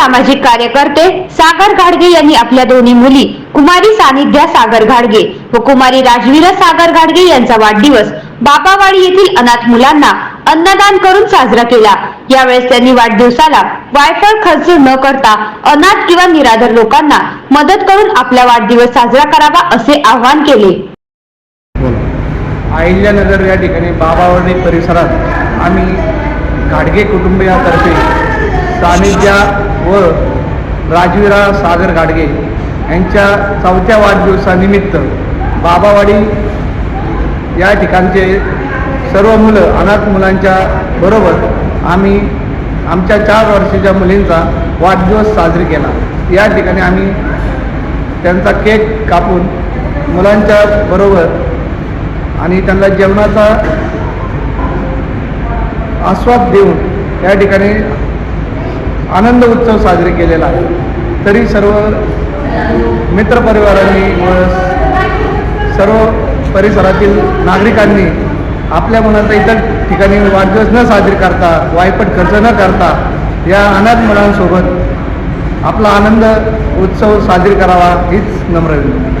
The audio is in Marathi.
सामाजिक कार्यकर्ते सागर घाडगे यांनी आपल्या दोन्ही मुली कुमारी सानिध्या सागर घाडगे व कुमारी राजवीर सागर घाडगे यांचा वाढदिवस बाबावाडी येथील अनाथ मुलांना अन्नदान करून साजरा केला. यावेळेस त्यांनी वाढदिवसाला वायफळ खर्च न करता अनाथ किंवा निराधार लोकांना मदत करून आपला वाढदिवस साजरा करावा असे आवाहन केले. अहिल्यानगर या ठिकाणी बाबावाडी परिसरात आम्ही घाडगे कुटुंबियातर्फे सानिध्या व राजवीरा सागर गाडगे यांच्या चौथ्या वाढदिवसानिमित्त बाबावाडी या ठिकाणचे सर्व मुलं अनाथ मुलांच्या बरोबर आम्ही आमच्या चार वर्षाच्या मुलींचा वाढदिवस साजरी केला. या ठिकाणी आम्ही त्यांचा केक कापून मुलांच्या बरोबर आणि त्यांना जेवणाचा आस्वाद देऊन या ठिकाणी आनंद उत्सव साजरे केलेला आहे. तरी सर्व मित्रपरिवारांनी व सर्व परिसरातील नागरिकांनी आपल्या मुलांचा इतर ठिकाणी वाढदिवस न साजरी करता वायपट खर्च न करता या अनाथ मुलांसोबत आपला आनंद उत्सव साजरी करावा हीच नम्र विनंती.